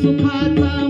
आत्मसुखाचा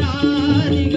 प्यार